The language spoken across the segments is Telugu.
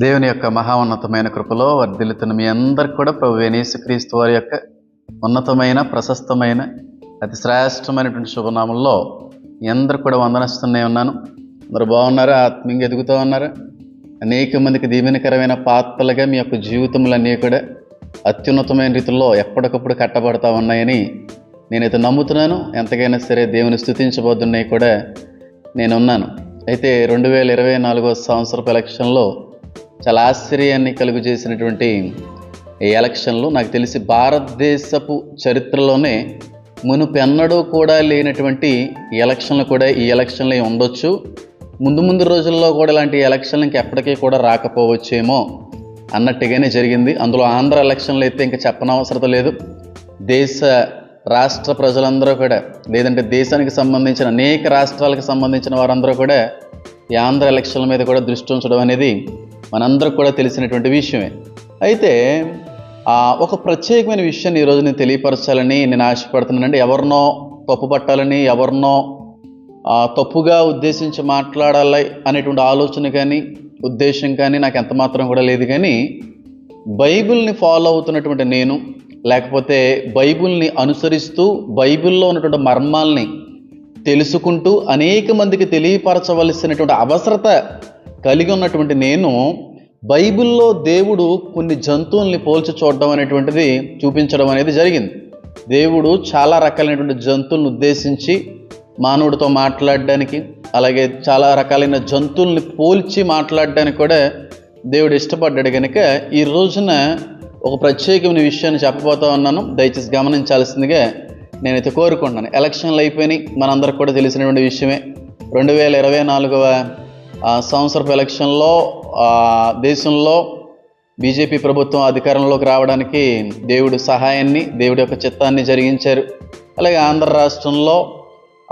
దేవుని యొక్క మహోన్నతమైన కృపలో వర్ధిల్లుతున్న మీ అందరికి కూడా ప్రభు క్రీస్తు వారి యొక్క ఉన్నతమైన ప్రశస్తమైన అతి శ్రేష్టమైనటువంటి శుభనామంలో మీ అందరు కూడా వందనస్తూనే ఉన్నాను. మరి బాగున్నారా? ఆత్మీయంగా ఎదుగుతూ ఉన్నారా? అనేక మందికి దీవెనకరమైన పాత్రలుగా మీ యొక్క జీవితములన్నీ కూడా అత్యున్నతమైన రీతిలో ఎప్పటికప్పుడు కట్టబడతా ఉన్నాయని నేనైతే నమ్ముతున్నాను. ఎంతకైనా సరే దేవుని స్థుతించబోతున్నాయి కూడా నేనున్నాను. అయితే రెండు వేల ఇరవై నాలుగో సంవత్సరపు ఎలక్షన్లో చాలా ఆశ్చర్యాన్ని కలుగు చేసినటువంటి ఈ ఎలక్షన్లు నాకు తెలిసి భారతదేశపు చరిత్రలోనే మునుపెన్నడూ కూడా లేనటువంటి ఎలక్షన్లు కూడా ఈ ఎలక్షన్లు ఉండొచ్చు. ముందు ముందు రోజుల్లో కూడా ఇలాంటి ఎలక్షన్లకి ఎప్పటికీ కూడా రాకపోవచ్చేమో అన్నట్టుగానే జరిగింది. అందులో ఆంధ్ర ఎలక్షన్లు అయితే ఇంకా చెప్పనవసరం లేదు. దేశ రాష్ట్ర ప్రజలందరూ కూడా లేదంటే దేశానికి సంబంధించిన అనేక రాష్ట్రాలకు సంబంధించిన వారందరూ కూడా ఈ ఆంధ్ర ఎలక్షన్ల మీద కూడా దృష్టి ఉంచడం అనేది మనందరికి కూడా తెలిసినటువంటి విషయమే. అయితే ఒక ప్రత్యేకమైన విషయాన్ని ఈరోజు నేను తెలియపరచాలని నేను ఆశపడుతున్నానండి. ఎవరినో తప్పు పట్టాలని ఎవరినో తప్పుగా ఉద్దేశించి మాట్లాడాలి అనేటువంటి ఆలోచన కానీ ఉద్దేశం కానీ నాకు ఎంత మాత్రం కూడా లేదు కానీ బైబిల్ని ఫాలో అవుతున్నటువంటి నేను లేకపోతే బైబిల్ని అనుసరిస్తూ బైబిల్లో ఉన్నటువంటి మర్మాల్ని తెలుసుకుంటూ అనేక మందికి తెలియపరచవలసినటువంటి అవసరత కలిగి ఉన్నటువంటి నేను బైబిల్లో దేవుడు కొన్ని జంతువుల్ని పోల్చి చూడడం అనేటువంటిది చూపించడం అనేది జరిగింది. దేవుడు చాలా రకాలైనటువంటి జంతువులను ఉద్దేశించి మానవుడితో మాట్లాడడానికి అలాగే చాలా రకాలైన జంతువుల్ని పోల్చి మాట్లాడడానికి కూడా దేవుడు ఇష్టపడ్డాడు కనుక ఈ రోజున ఒక ప్రత్యేకమైన విషయాన్ని చెప్పబోతా ఉన్నాను. దయచేసి గమనించాల్సిందిగా నేనైతే కోరుకుంటున్నాను. ఎలక్షన్లు అయిపోయినాయి. మనందరికి కూడా తెలిసినటువంటి విషయమే. రెండు వేల ఇరవై నాలుగవ సంవత్సరపు ఎలక్షన్లో దేశంలో బీజేపీ ప్రభుత్వం అధికారంలోకి రావడానికి దేవుడు సహాయాన్ని దేవుడి యొక్క చిత్తాన్ని జరిగించారు. అలాగే ఆంధ్ర రాష్ట్రంలో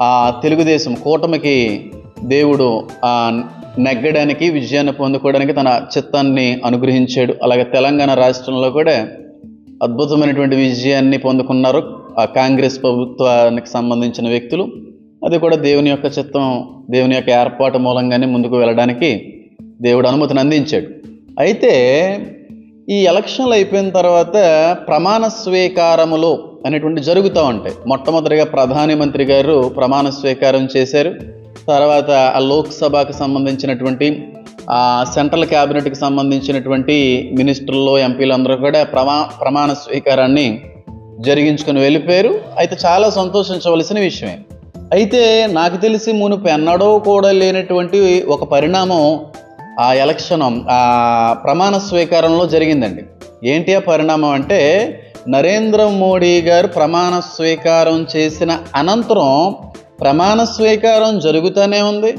ఆ, తెలుగుదేశం కూటమికి దేవుడు నెగ్గడానికి విజయాన్ని పొందుకోవడానికి తన చిత్తాన్ని అనుగ్రహించాడు. అలాగే తెలంగాణ రాష్ట్రంలో కూడా అద్భుతమైనటువంటి విజయాన్ని పొందుకున్నారు కాంగ్రెస్ ప్రభుత్వానికి సంబంధించిన వ్యక్తులు. అది కూడా దేవుని యొక్క చిత్తం దేవుని యొక్క ఏర్పాటు మూలంగానే ముందుకు వెళ్ళడానికి దేవుడు అనుమతిని అందించాడు. అయితే ఈ ఎలక్షన్లు అయిపోయిన తర్వాత ప్రమాణ స్వీకారములు అనేటువంటి జరుగుతూ ఉంటాయి. మొట్టమొదటిగా ప్రధానమంత్రి గారు ప్రమాణ స్వీకారం చేశారు. తర్వాత ఆ లోక్సభకు సంబంధించినటువంటి ఆ సెంట్రల్ క్యాబినెట్కి సంబంధించినటువంటి మినిస్టర్లు ఎంపీలు అందరూ కూడా ప్రమా ప్రమాణ స్వీకారాన్ని జరిగించుకొని వెళ్ళిపోయారు. అయితే చాలా సంతోషించవలసిన విషయమే. అయితే నాకు తెలిసి మునుపు ఎన్నడూ కూడా లేనటువంటి ఒక పరిణామం ఆ ఎలక్షన్ ఆ ప్రమాణ స్వీకారంలో జరిగిందండి. ఏంటి ఆ పరిణామం అంటే నరేంద్ర మోడీ గారు ప్రమాణ స్వీకారం చేసిన అనంతరం ప్రమాణ స్వీకారం జరుగుతూనే ఉంది.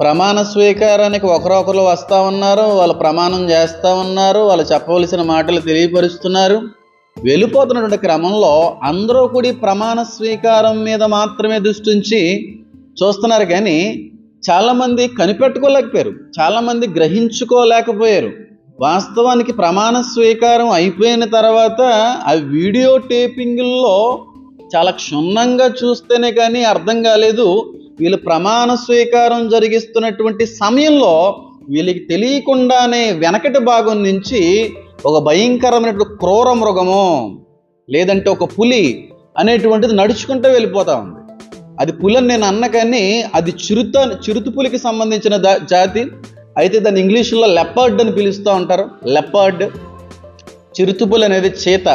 ప్రమాణ స్వీకారానికి ఒకరొకరు వస్తూ ఉన్నారు వాళ్ళు ప్రమాణం చేస్తూ ఉన్నారు వాళ్ళు చెప్పవలసిన మాటలు తెలియపరుస్తున్నారు. వెళ్ళిపోతున్నటువంటి క్రమంలో అందరూ కూడా ప్రమాణ స్వీకారం మీద మాత్రమే దృష్టి ఉంచి చూస్తున్నారు కానీ చాలామంది కనిపెట్టుకోలేకపోయారు. చాలామంది గ్రహించుకోలేకపోయారు. వాస్తవానికి ప్రమాణ స్వీకారం అయిపోయిన తర్వాత ఆ వీడియో టేపింగ్లో చాలా క్షుణ్ణంగా చూస్తేనే కానీ అర్థం కాలేదు. వీళ్ళు ప్రమాణ స్వీకారం జరిగిస్తున్నటువంటి సమయంలో వీళ్ళకి తెలియకుండానే వెనకటి భాగం నుంచి ఒక భయంకరమైనటువంటి క్రూర మృగము లేదంటే ఒక పులి అనేటువంటిది నడుచుకుంటూ వెళ్ళిపోతా ఉంది. అది పులి అని నేను అన్న కానీ అది చిరుత చిరుత పులికి సంబంధించిన దా- జాతి. అయితే దాన్ని ఇంగ్లీషులో లెపర్డ్ అని పిలుస్తూ ఉంటారు. లెపర్డ్ చిరుతుపులు అనేది చీత.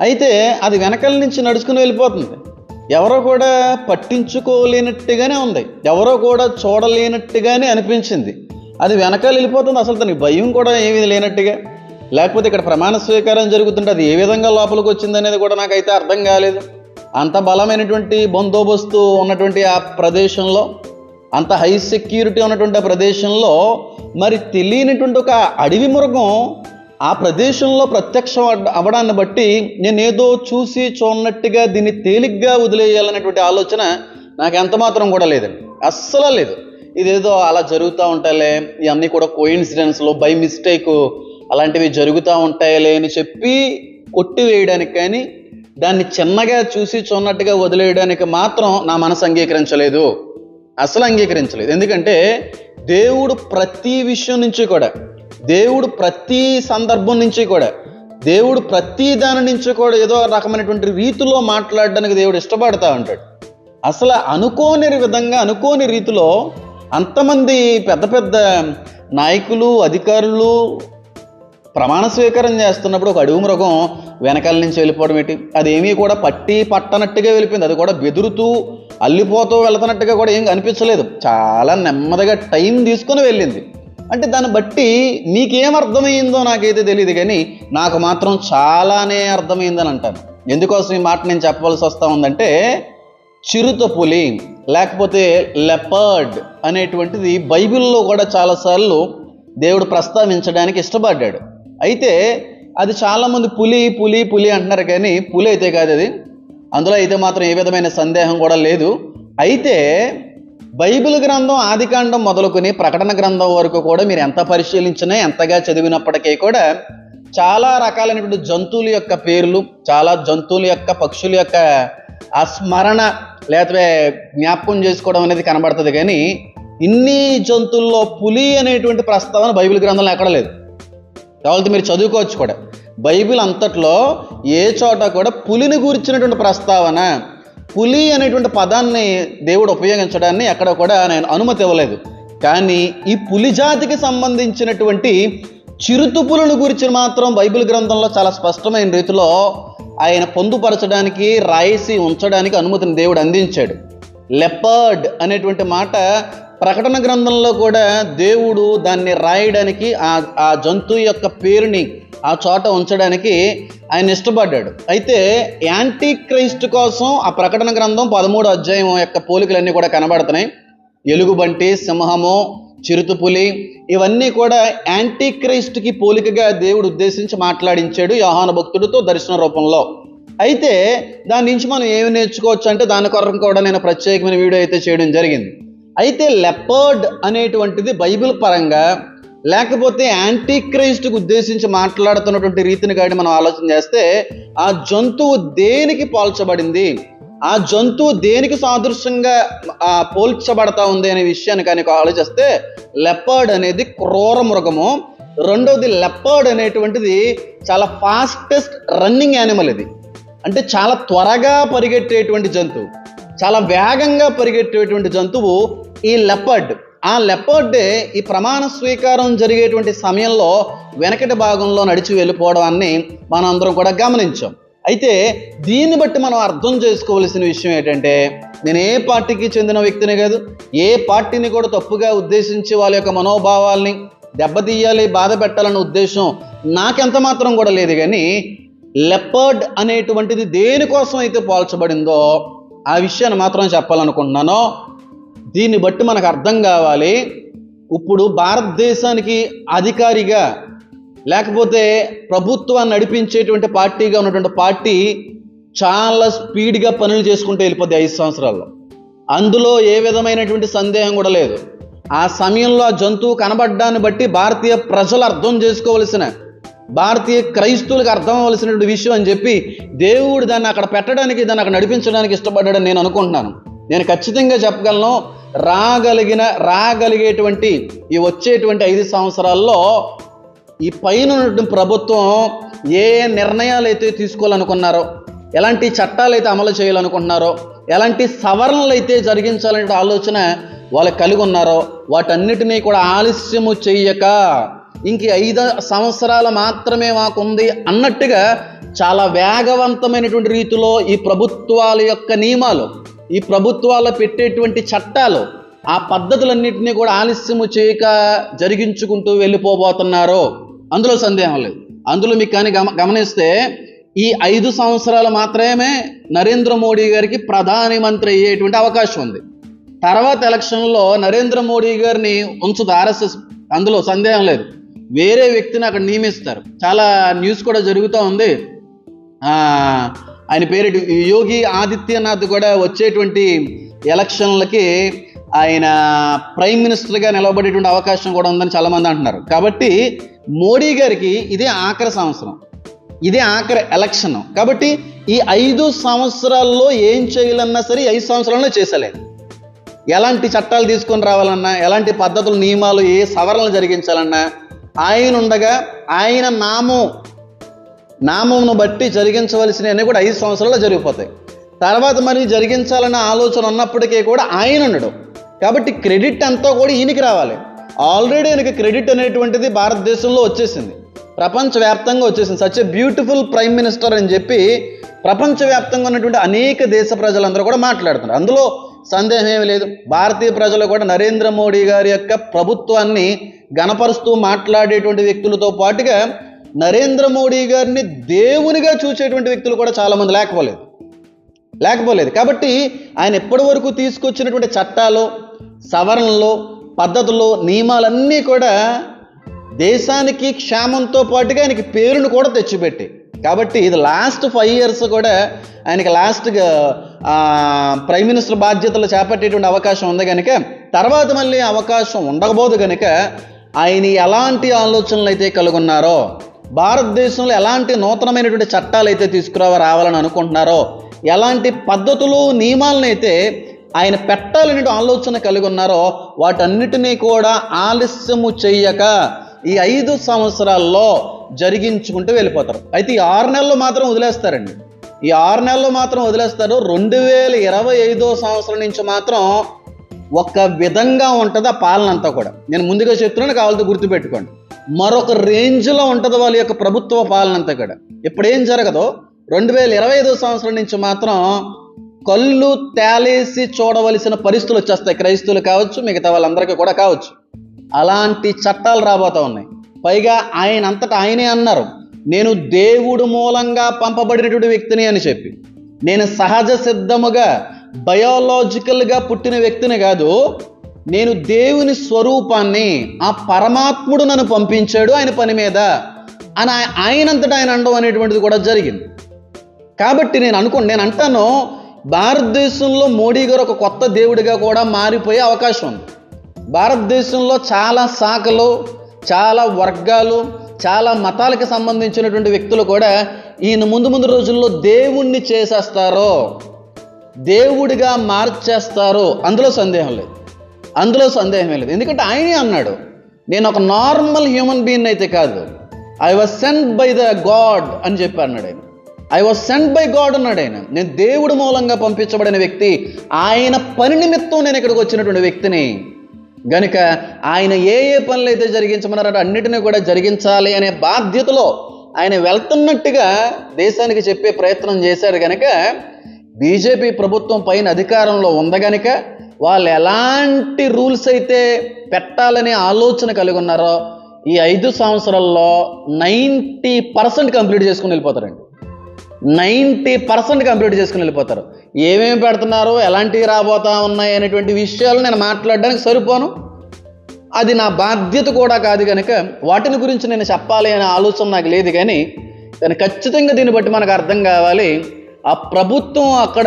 అయితే అది వెనకాల నుంచి నడుచుకుని వెళ్ళిపోతుంది. ఎవరో కూడా పట్టించుకోలేనట్టుగానే ఉంది. ఎవరో కూడా చూడలేనట్టుగానే అనిపించింది. అది వెనకాల వెళ్ళిపోతుంది. అసలు తనకి భయం కూడా ఏమీ లేనట్టుగా. లేకపోతే ఇక్కడ ప్రమాణ స్వీకారం జరుగుతుంటే అది ఏ విధంగా లోపలికి వచ్చింది అనేది కూడా నాకైతే అర్థం కాలేదు. అంత బలమైనటువంటి బందోబస్తు ఉన్నటువంటి ఆ ప్రదేశంలో అంత హై సెక్యూరిటీ ఉన్నటువంటి ఆ ప్రదేశంలో మరి తెలియనటువంటి ఒక అడవి మృగం ఆ ప్రదేశంలో ప్రత్యక్షం అవ్వడాన్ని బట్టి నేను ఏదో చూసి చూడనట్టుగా దీన్ని తేలిగ్గా వదిలేయాలనేటువంటి ఆలోచన నాకు ఎంత మాత్రం కూడా లేదండి. అస్సలు లేదు. ఇదేదో అలా జరుగుతూ ఉంటాలే ఇవన్నీ కూడా కోయిన్సిడెన్స్లో బై మిస్టేక్ అలాంటివి జరుగుతూ ఉంటాయిలే అని చెప్పి కొట్టివేయడానికి కానీ దాన్ని చిన్నగా చూసి చూన్నట్టుగా వదిలేయడానికి మాత్రం నా మనసు అంగీకరించలేదు. అసలు అంగీకరించలేదు. ఎందుకంటే దేవుడు ప్రతి విషయం నుంచి కూడా దేవుడు ప్రతి సందర్భం నుంచి కూడా దేవుడు ప్రతి దాని నుంచి కూడా ఏదో రకమైనటువంటి రీతిలో మాట్లాడడానికి దేవుడు ఇష్టపడతా ఉంటాడు. అసలు అనుకోని విధంగా అనుకోని రీతిలో అంతమంది పెద్ద పెద్ద నాయకులు అధికారులు ప్రమాణ స్వీకారం చేస్తున్నప్పుడు ఒక అడుగు మృగం వెనకాల నుంచి వెళ్ళిపోవడం ఏంటి? అదేమీ కూడా పట్టి పట్టనట్టుగా వెళ్ళిపోయింది. అది కూడా బెదురుతూ అల్లిపోతూ వెళ్తున్నట్టుగా కూడా ఏం అనిపించలేదు చాలా నెమ్మదిగా టైం తీసుకొని వెళ్ళింది. అంటే దాన్ని బట్టి మీకేం అర్థమైందో నాకైతే తెలియదు కానీ నాకు మాత్రం చాలానే అర్థమైందని అంటాను. ఎందుకోసం ఈ మాట నేను చెప్పవలసి వస్తూ ఉందంటే చిరుత పులి లేకపోతే లెపర్డ్ అనేటువంటిది బైబిల్లో కూడా చాలాసార్లు దేవుడు ప్రస్తావించడానికి ఇష్టపడ్డాడు. అయితే అది చాలామంది పులి పులి పులి అంటున్నారు కానీ పులి అయితే కాదు అది. అందులో అయితే మాత్రం ఏ విధమైన సందేహం కూడా లేదు. అయితే బైబిల్ గ్రంథం ఆదికాండం మొదలుకొని ప్రకటన గ్రంథం వరకు కూడా మీరు ఎంత పరిశీలించినా ఎంతగా చదివినప్పటికీ కూడా చాలా రకాలైనటువంటి జంతువుల యొక్క పేర్లు చాలా జంతువుల యొక్క పక్షుల యొక్క ఆ స్మరణ లేకపోతే జ్ఞాపకం చేసుకోవడం అనేది కనబడుతుంది కానీ ఇన్ని జంతువుల్లో పులి అనేటువంటి ప్రస్తావన బైబిల్ గ్రంథంలో ఎక్కడ లేదు. కావాలంటే మీరు చదువుకోవచ్చు కూడా. బైబిల్ అంతట్లో ఏ చోట కూడా పులిని గురించినటువంటి ప్రస్తావన పులి అనేటువంటి పదాన్ని దేవుడు ఉపయోగించడాన్ని ఎక్కడ కూడా నేను అనుమతి ఇవ్వలేదు. కానీ ఈ పులి జాతికి సంబంధించినటువంటి చిరుతుపులను గురించి మాత్రం బైబిల్ గ్రంథంలో చాలా స్పష్టమైన రీతిలో ఆయన పొందుపరచడానికి రాయిసి ఉంచడానికి అనుమతిని దేవుడు అందించాడు. లెపర్డ్ అనేటువంటి మాట ప్రకటన గ్రంథంలో కూడా దేవుడు దాన్ని రాయడానికి ఆ ఆ జంతువు యొక్క పేరుని ఆ చోట ఉంచడానికి ఆయన ఇష్టపడ్డాడు. అయితే యాంటీ క్రైస్ట్ కోసం ఆ ప్రకటన గ్రంథం పదమూడు అధ్యాయం యొక్క పోలికలన్నీ కూడా కనబడుతున్నాయి. ఎలుగుబంటి సింహము చిరుతుపులి ఇవన్నీ కూడా యాంటీ క్రైస్ట్కి పోలికగా దేవుడు ఉద్దేశించి మాట్లాడించాడు యోహాన భక్తుడితో దర్శన రూపంలో. అయితే దాని నుంచి మనం ఏమి నేర్చుకోవచ్చు అంటే దాని కొరకు కూడా నేను ప్రత్యేకమైన వీడియో అయితే చేయడం జరిగింది. అయితే లెపర్డ్ అనేటువంటిది బైబిల్ పరంగా లేకపోతే యాంటీ క్రైస్ట్కి ఉద్దేశించి మాట్లాడుతున్నటువంటి రీతిని కాడి మనం ఆలోచన చేస్తే ఆ జంతువు దేనికి పోల్చబడింది? ఆ జంతువు దేనికి సాదృశ్యంగా పోల్చబడతా ఉంది అనే విషయాన్ని కానీ ఆలోచిస్తే లెపర్డ్ అనేది క్రూర మృగము. రెండవది లెపర్డ్ అనేటువంటిది చాలా ఫాస్టెస్ట్ రన్నింగ్ యానిమల్ ఇది. అంటే చాలా త్వరగా పరిగెట్టేటువంటి జంతువు. చాలా వేగంగా పరిగెట్టేటువంటి జంతువు ఈ లెపర్డ్. ఆ లెపర్డే ఈ ప్రమాణ స్వీకారం జరిగేటువంటి సమయంలో వెనకటి భాగంలో నడిచి వెళ్ళిపోవడాన్ని మనం అందరం కూడా గమనించాం. అయితే దీన్ని బట్టి మనం అర్థం చేసుకోవలసిన విషయం ఏంటంటే నేను ఏ పార్టీకి చెందిన వ్యక్తిని కాదు ఏ పార్టీని కూడా తప్పుగా ఉద్దేశించి వాళ్ళ యొక్క మనోభావాల్ని దెబ్బతీయాలి బాధ పెట్టాలన్న ఉద్దేశం నాకెంత మాత్రం కూడా లేదు. కానీ లెపర్డ్ అనేటువంటిది దేనికోసం అయితే పోల్చబడిందో ఆ విషయాన్ని మాత్రం చెప్పాలనుకుంటున్నాను దీన్ని బట్టి మనకు అర్థం కావాలి. ఇప్పుడు భారతదేశానికి అధికారిగా లేకపోతే ప్రభుత్వాన్ని నడిపించేటువంటి పార్టీగా ఉన్నటువంటి పార్టీ చాలా స్పీడ్గా పనులు చేసుకుంటూ వెళ్ళిపోద్ది ఐదు సంవత్సరాల్లో. అందులో ఏ విధమైనటువంటి సందేహం కూడా లేదు. ఆ సమయంలో ఆ జంతువు కనబడ్డాన్ని బట్టి భారతీయ ప్రజలు అర్థం చేసుకోవలసిన భారతీయ క్రైస్తవులకు అర్థం అవ్వవలసినటువంటి విషయం అని చెప్పి దేవుడు దాన్ని అక్కడ పెట్టడానికి దాన్ని అక్కడ నడిపించడానికి ఇష్టపడ్డాడని నేను అనుకుంటున్నాను. నేను ఖచ్చితంగా చెప్పగలను రాగలిగిన రాగలిగేటువంటి ఈ వచ్చేటువంటి ఐదు సంవత్సరాల్లో ఈ పైన ఉన్నటువంటి ప్రభుత్వం ఏ ఏ నిర్ణయాలు అయితే తీసుకోవాలనుకున్నారో ఎలాంటి చట్టాలు అయితే అమలు చేయాలనుకుంటున్నారో ఎలాంటి సవరణలు అయితే జరిగించాలనే ఆలోచన వాళ్ళు కలిగి ఉన్నారో వాటన్నిటినీ కూడా ఆలస్యము చెయ్యక ఇంక ఐదు సంవత్సరాలు మాత్రమే మాకుంది అన్నట్టుగా చాలా వేగవంతమైనటువంటి రీతిలో ఈ ప్రభుత్వాల యొక్క నియమాలు ఈ ప్రభుత్వాలు పెట్టేటువంటి చట్టాలు ఆ పద్ధతులన్నింటినీ కూడా ఆలస్యము చేయక జరిగించుకుంటూ వెళ్ళిపోబోతున్నారు. అందులో సందేహం లేదు. అందులో మీకు కానీ గమ గమనిస్తే ఈ ఐదు సంవత్సరాలు మాత్రమే నరేంద్ర మోడీ గారికి ప్రధానమంత్రి అయ్యేటువంటి అవకాశం ఉంది. తర్వాత ఎలక్షన్లో నరేంద్ర మోడీ గారిని ఉంచుదు ఆర్ఎస్ఎస్ అందులో సందేహం లేదు. వేరే వ్యక్తిని అక్కడ నియమిస్తారు. చాలా న్యూస్ కూడా జరుగుతూ ఉంది. ఆయన పేరు యోగి ఆదిత్యనాథ్ కూడా వచ్చేటువంటి ఎలక్షన్లకి ఆయన ప్రైమ్ మినిస్టర్గా నిలబడేటువంటి అవకాశం కూడా ఉందని చాలామంది అంటున్నారు. కాబట్టి మోడీ గారికి ఇదే ఆఖరి సంవత్సరం. ఇదే ఆఖరి ఎలక్షన్. కాబట్టి ఈ ఐదు సంవత్సరాల్లో ఏం చేయాలన్నా సరే ఐదు సంవత్సరాల్లో చేసలేదు ఎలాంటి చట్టాలు తీసుకొని రావాలన్నా ఎలాంటి పద్ధతులు నియమాలు ఏ సవరణలు జరిగించాలన్నా ఆయన ఉండగా ఆయన నామం నామంను బట్టి జరిగించవలసినవన్నీ కూడా ఐదు సంవత్సరాల్లో జరిగిపోతాయి. తర్వాత మరి జరిగించాలన్న ఆలోచన ఉన్నప్పటికీ కూడా ఆయన ఉండడు కాబట్టి క్రెడిట్ అంతా కూడా ఈయనకి రావాలి. ఆల్రెడీ ఆయనకి క్రెడిట్ అనేటువంటిది భారతదేశంలో వచ్చేసింది. ప్రపంచవ్యాప్తంగా వచ్చేసింది. Such a beautiful prime minister అని చెప్పి ప్రపంచవ్యాప్తంగా ఉన్నటువంటి అనేక దేశ ప్రజలందరూ కూడా మాట్లాడుతున్నారు. అందులో సందేహం ఏమీ లేదు. భారతీయ ప్రజలు కూడా నరేంద్ర మోడీ గారి యొక్క ప్రభుత్వాన్ని గణపరుస్తూ మాట్లాడేటువంటి వ్యక్తులతో పాటుగా నరేంద్ర మోడీ గారిని దేవునిగా చూసేటువంటి వ్యక్తులు కూడా చాలామంది లేకపోలేదు. లేకపోలేదు. కాబట్టి ఆయన ఎప్పటి వరకు తీసుకొచ్చినటువంటి చట్టాలు సవరణలు పద్ధతులు నియమాలన్నీ కూడా దేశానికి క్షేమంతో పాటుగా ఆయనకి పేరును కూడా తెచ్చిపెట్టి కాబట్టి ఇది లాస్ట్ ఫైవ్ ఇయర్స్ కూడా ఆయనకి లాస్ట్గా ప్రైమ్ మినిస్టర్ బాధ్యతలు చేపట్టేటువంటి అవకాశం ఉంది కనుక తర్వాత మళ్ళీ అవకాశం ఉండకపోదు కనుక ఆయన ఎలాంటి ఆలోచనలు అయితే కలుగున్నారో భారతదేశంలో ఎలాంటి నూతనమైనటువంటి చట్టాలు అయితే తీసుకురావ రావాలని అనుకుంటున్నారో ఎలాంటి పద్ధతులు నియమాలను అయితే ఆయన పెట్టాలనే ఆలోచన కలిగి ఉన్నారో వాటన్నిటినీ కూడా ఆలస్యము చెయ్యక ఈ ఐదు సంవత్సరాల్లో జరిగించుకుంటూ వెళ్ళిపోతారు. అయితే ఈ ఆరు నెలలు మాత్రం వదిలేస్తారండి. ఈ ఆరు నెలలు మాత్రం వదిలేస్తారు. రెండు వేల ఇరవై ఐదో సంవత్సరం నుంచి మాత్రం ఒక విధంగా ఉంటుంది ఆ పాలన అంతా కూడా. నేను ముందుగా చెప్తున్నాను కావాలంటే గుర్తుపెట్టుకోండి. మరొక రేంజ్లో ఉంటుంది వాళ్ళ యొక్క ప్రభుత్వ పాలన అంతా కూడా. ఇప్పుడు ఏం జరగదో రెండు వేల ఇరవై ఐదో సంవత్సరం నుంచి మాత్రం కళ్ళు తేలేసి చూడవలసిన పరిస్థితులు వచ్చేస్తాయి. క్రైస్తువులు కావచ్చు మిగతా వాళ్ళందరికీ కూడా కావచ్చు. అలాంటి చట్టాలు రాబోతా ఉన్నాయి. పైగా ఆయన అంతటా ఆయనే అన్నారు. నేను దేవుడు మూలంగా పంపబడినటువంటి వ్యక్తిని అని చెప్పి. నేను సహజ సిద్ధముగా బయోలాజికల్గా పుట్టిన వ్యక్తిని కాదు. నేను దేవుని స్వరూపాన్ని ఆ పరమాత్ముడు నన్ను పంపించాడు ఆయన పని మీద అని ఆయనంతటా ఆయన అనడం అనేటువంటిది కూడా జరిగింది. కాబట్టి నేను అనుకోండి నేను అంటాను భారతదేశంలో మోడీ గారు ఒక కొత్త దేవుడిగా కూడా మారిపోయే అవకాశం ఉంది. భారతదేశంలో చాలా శాఖలు చాలా వర్గాలు చాలా మతాలకు సంబంధించినటువంటి వ్యక్తులు కూడా ఈయన ముందు ముందు రోజుల్లో దేవుణ్ణి చేసేస్తారో దేవుడిగా మార్చేస్తారో అందులో సందేహం లేదు. అందులో సందేహమే లేదు. ఎందుకంటే ఆయనే అన్నాడు నేను ఒక నార్మల్ హ్యూమన్ బీయింగ్ అయితే కాదు. I was sent by the God అని చెప్పి అన్నాడు ఆయన. I was sent by God అన్నాడు ఆయన. నేను దేవుడి మూలంగా పంపించబడిన వ్యక్తి ఆయన పని నిమిత్తం నేను ఇక్కడికి వచ్చినటువంటి వ్యక్తిని గనుక ఆయన ఏ ఏ పనులు అయితే జరిగించమన్నారో అన్నిటినీ కూడా జరిగించాలి అనే బాధ్యతలో ఆయన వెళ్తున్నట్టుగా దేశానికి చెప్పే ప్రయత్నం చేశారు కనుక బీజేపీ ప్రభుత్వం పైన అధికారంలో ఉంది వాళ్ళు ఎలాంటి రూల్స్ అయితే పెట్టాలనే ఆలోచన కలిగి ఉన్నారో ఈ ఐదు సంవత్సరాల్లో నైంటీ పర్సెంట్ కంప్లీట్ చేసుకుని వెళ్ళిపోతారండి. నైంటీ పర్సెంట్ కంప్లీట్ చేసుకుని వెళ్ళిపోతారు. ఏమేమి పెడుతున్నారు? ఎలాంటివి రాబోతా ఉన్నాయి అనేటువంటి విషయాలు నేను మాట్లాడడానికి సరిపోను. అది నా బాధ్యత కూడా కాదు కనుక వాటిని గురించి నేను చెప్పాలి అనే ఆలోచన నాకు లేదు కానీ కానీ ఖచ్చితంగా దీన్ని బట్టి మనకు అర్థం కావాలి. ఆ ప్రభుత్వం అక్కడ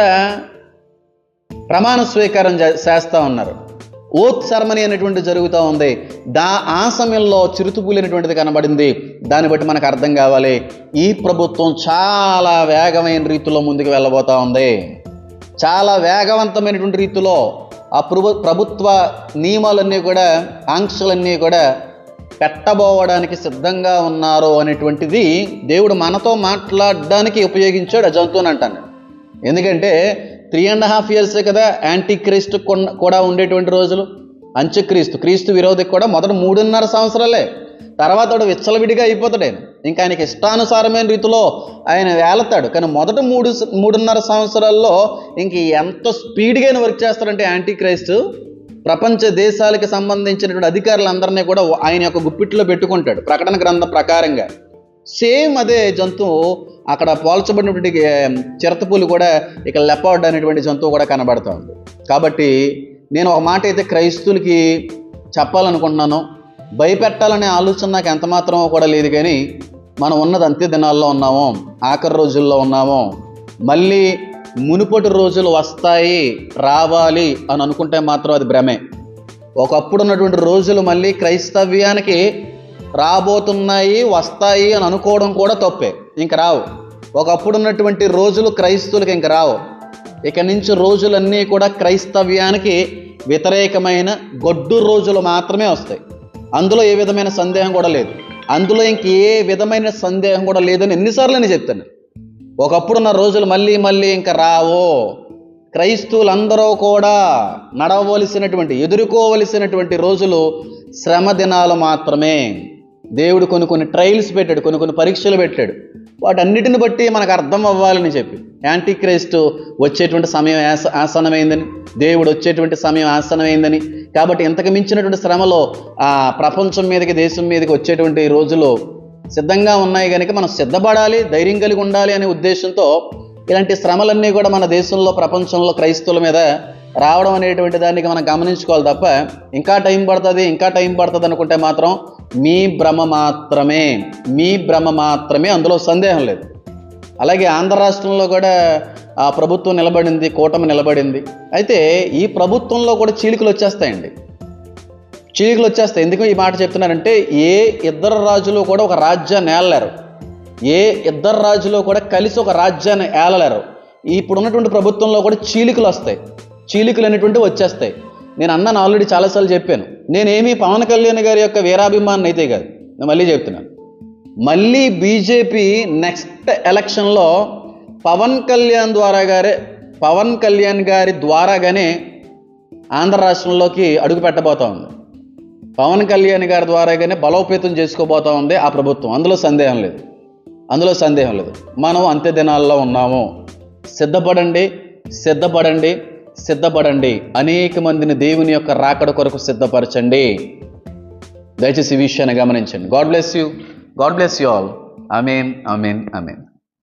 ప్రమాణ స్వీకారం చేస్తూ ఉన్నారు. ఓత్ సెరమనీ అనేటువంటి జరుగుతూ ఉంది. దా ఆ సమయంలో చిరుతుపులేనటువంటిది కనబడింది. దాన్ని బట్టి మనకు అర్థం కావాలి. ఈ ప్రభుత్వం చాలా వేగమైన రీతిలో ముందుకు వెళ్ళబోతూ ఉంది. చాలా వేగవంతమైనటువంటి రీతిలో ఆ ప్రభు ప్రభుత్వ నియమాలన్నీ కూడా ఆంక్షలన్నీ కూడా పెట్టబోవడానికి సిద్ధంగా ఉన్నారు అనేటువంటిది దేవుడు మనతో మాట్లాడడానికి ఉపయోగించాడు ఆ అంటాను. ఎందుకంటే త్రీ అండ్ హాఫ్ ఇయర్సే కదా యాంటీ క్రీస్తు కూడా ఉండేటువంటి రోజులు? అంత్యక్రీస్తు క్రీస్తు విరోధికి కూడా మొదట మూడున్నర సంవత్సరాలే. తర్వాత వాడు విచ్చలవిడిగా అయిపోతాడు. ఆయన ఇంకా ఆయనకి ఇష్టానుసారమైన రీతిలో ఆయన వేలతాడు. కానీ మొదట మూడు మూడున్నర సంవత్సరాల్లో ఇంక ఎంత స్పీడ్గా ఆయన వర్క్ చేస్తాడంటే యాంటీ క్రైస్తు ప్రపంచ దేశాలకు సంబంధించినటువంటి అధికారులందరినీ కూడా ఆయన యొక్క గుప్పిట్లో పెట్టుకుంటాడు. ప్రకటన గ్రంథం ప్రకారంగా. సేమ్ అదే జంతువు అక్కడ పోల్చబడినటువంటి చిరతపూలు కూడా ఇక లెపర్డ్ అనేటువంటి జంతువు కూడా కనబడుతూ ఉంది. కాబట్టి నేను ఒక మాట అయితే క్రైస్తువులకి చెప్పాలనుకుంటున్నాను. భయపెట్టాలనే ఆలోచన నాకు ఎంత మాత్రమో కూడా లేదు కానీ మనం ఉన్నది అంత్య దినాల్లో ఉన్నాము ఆఖరి రోజుల్లో ఉన్నాము. మళ్ళీ మునుపటి రోజులు వస్తాయి రావాలి అని అనుకుంటే మాత్రం అది భ్రమే. ఒకప్పుడు ఉన్నటువంటి రోజులు మళ్ళీ క్రైస్తవ్యానికి రాబోతున్నాయి వస్తాయి అని అనుకోవడం కూడా తప్పే. ఇంక రావు. ఒకప్పుడు ఉన్నటువంటి రోజులు క్రైస్తవులకు ఇంక రావు. ఇక నుంచి రోజులన్నీ కూడా క్రైస్తవ్యానికి వ్యతిరేకమైన గొడ్డు రోజులు మాత్రమే వస్తాయి. అందులో ఏ విధమైన సందేహం కూడా లేదు. అందులో ఇంక ఏ విధమైన సందేహం కూడా లేదని ఎన్నిసార్లు నేను చెప్తాను. ఒకప్పుడు నా రోజులు మళ్ళీ మళ్ళీ ఇంకా రావో. క్రైస్తవులందరూ కూడా నడవలసినటువంటి ఎదుర్కోవలసినటువంటి రోజులు శ్రమ దినాలు మాత్రమే. దేవుడు కొన్ని కొన్ని ట్రయల్స్ పెట్టాడు కొన్ని కొన్ని పరీక్షలు పెట్టాడు. వాటన్నిటిని బట్టి మనకు అర్థం అవ్వాలని చెప్పి. యాంటీ క్రైస్టు వచ్చేటువంటి సమయం ఆస ఆసనమైందని దేవుడు వచ్చేటువంటి సమయం ఆసనమైందని కాబట్టి ఇంతకు మించినటువంటి శ్రమలో ఆ ప్రపంచం మీదకి దేశం మీదకి వచ్చేటువంటి రోజులు సిద్ధంగా ఉన్నాయి కనుక మనం సిద్ధపడాలి ధైర్యం కలిగి ఉండాలి అనే ఉద్దేశంతో ఇలాంటి శ్రమలన్నీ కూడా మన దేశంలో ప్రపంచంలో క్రైస్తవుల మీద రావడం అనేటువంటి దానికి మనం గమనించుకోవాలి తప్ప ఇంకా టైం పడుతుంది ఇంకా టైం పడుతుంది అనుకుంటే మాత్రం మీ భ్రమ మాత్రమే మీ భ్రమ మాత్రమే అందులో సందేహం లేదు. అలాగే ఆంధ్ర రాష్ట్రంలో కూడా ఆ ప్రభుత్వం నిలబడింది కూటమి నిలబడింది. అయితే ఈ ప్రభుత్వంలో కూడా చీలికలు వచ్చేస్తాయండి. చీలికలు వచ్చేస్తాయి. ఎందుకు ఈ మాట చెప్తున్నారంటే ఏ ఇద్దరు రాజులు కూడా ఒక రాజ్యాన్ని ఏలలేరు. ఏ ఇద్దరు రాజులు కూడా కలిసి ఒక రాజ్యాన్ని ఏలలేరు. ఇప్పుడు ఉన్నటువంటి ప్రభుత్వంలో కూడా చీలికలు వస్తాయి. చీలికలు అనేటువంటివి వచ్చేస్తాయి. నేను అన్నాను ఆల్రెడీ చాలాసార్లు చెప్పాను. నేనేమి పవన్ కళ్యాణ్ గారి యొక్క వీరాభిమానం అయితే కాదు. నేను మళ్ళీ చెప్తున్నాను మళ్ళీ బీజేపీ నెక్స్ట్ ఎలక్షన్లో పవన్ కళ్యాణ్ ద్వారా గారే పవన్ కళ్యాణ్ గారి ద్వారాగానే ఆంధ్ర రాష్ట్రంలోకి అడుగు పెట్టబోతా ఉంది. పవన్ కళ్యాణ్ గారి ద్వారాగానే బలోపేతం చేసుకోబోతా ఉంది ఆ ప్రభుత్వం. అందులో సందేహం లేదు. అందులో సందేహం లేదు. మనం అంత్య దినాల్లో ఉన్నాము. సిద్ధపడండి సిద్ధపడండి. సిద్ధపడండి. అనేక మందిని దేవుని యొక్క రాకడ కొరకు సిద్ధపరచండి. దయచేసి ఈ విషయాన్ని గమనించండి. God bless you God bless you all Amin అమీన్ అమీన్